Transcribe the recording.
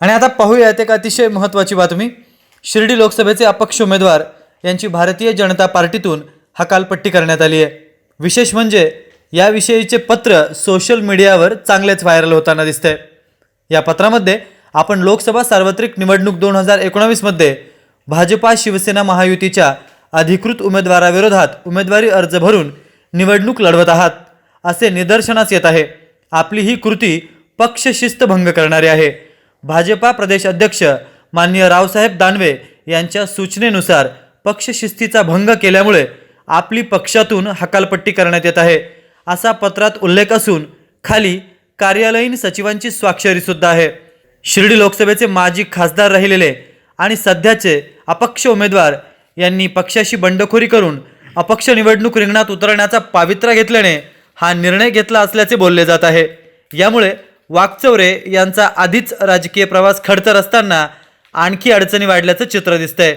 आणि आता पाहूयात एक अतिशय महत्त्वाची बातमी. शिर्डी लोकसभेचे अपक्ष उमेदवार यांची भारतीय जनता पार्टीतून हकालपट्टी करण्यात आली आहे. विशेष म्हणजे याविषयीचे पत्र सोशल मीडियावर चांगलेच व्हायरल होताना दिसतंय. या पत्रामध्ये आपण लोकसभा सार्वत्रिक निवडणूक दोन हजार एकोणावीसमध्ये भाजपा शिवसेना महायुतीच्या अधिकृत उमेदवाराविरोधात उमेदवारी अर्ज भरून निवडणूक लढवत आहात असे निदर्शनास येत आहे. आपली ही कृती पक्षशिस्तभंग करणारी आहे. भाजपा प्रदेश अध्यक्ष माननीय रावसाहेब दानवे यांच्या सूचनेनुसार पक्षशिस्तीचा भंग केल्यामुळे आपली पक्षातून हकालपट्टी करण्यात येत आहे. असा पत्रात उल्लेख असून खाली कार्यालयीन सचिवांची स्वाक्षरीसुद्धा आहे. शिर्डी लोकसभेचे माजी खासदार राहिलेले आणि सध्याचे अपक्ष उमेदवार यांनी पक्षाशी बंडखोरी करून अपक्ष निवडणूक रिंगणात उतरण्याचा पावित्रा घेतल्याने हा निर्णय घेतला असल्याचे बोलले जात आहे. यामुळे वाकचौरे यांचा आधीच राजकीय प्रवास खडतर असताना आणखी अडचणी वाढल्याचं चित्र दिसतंय.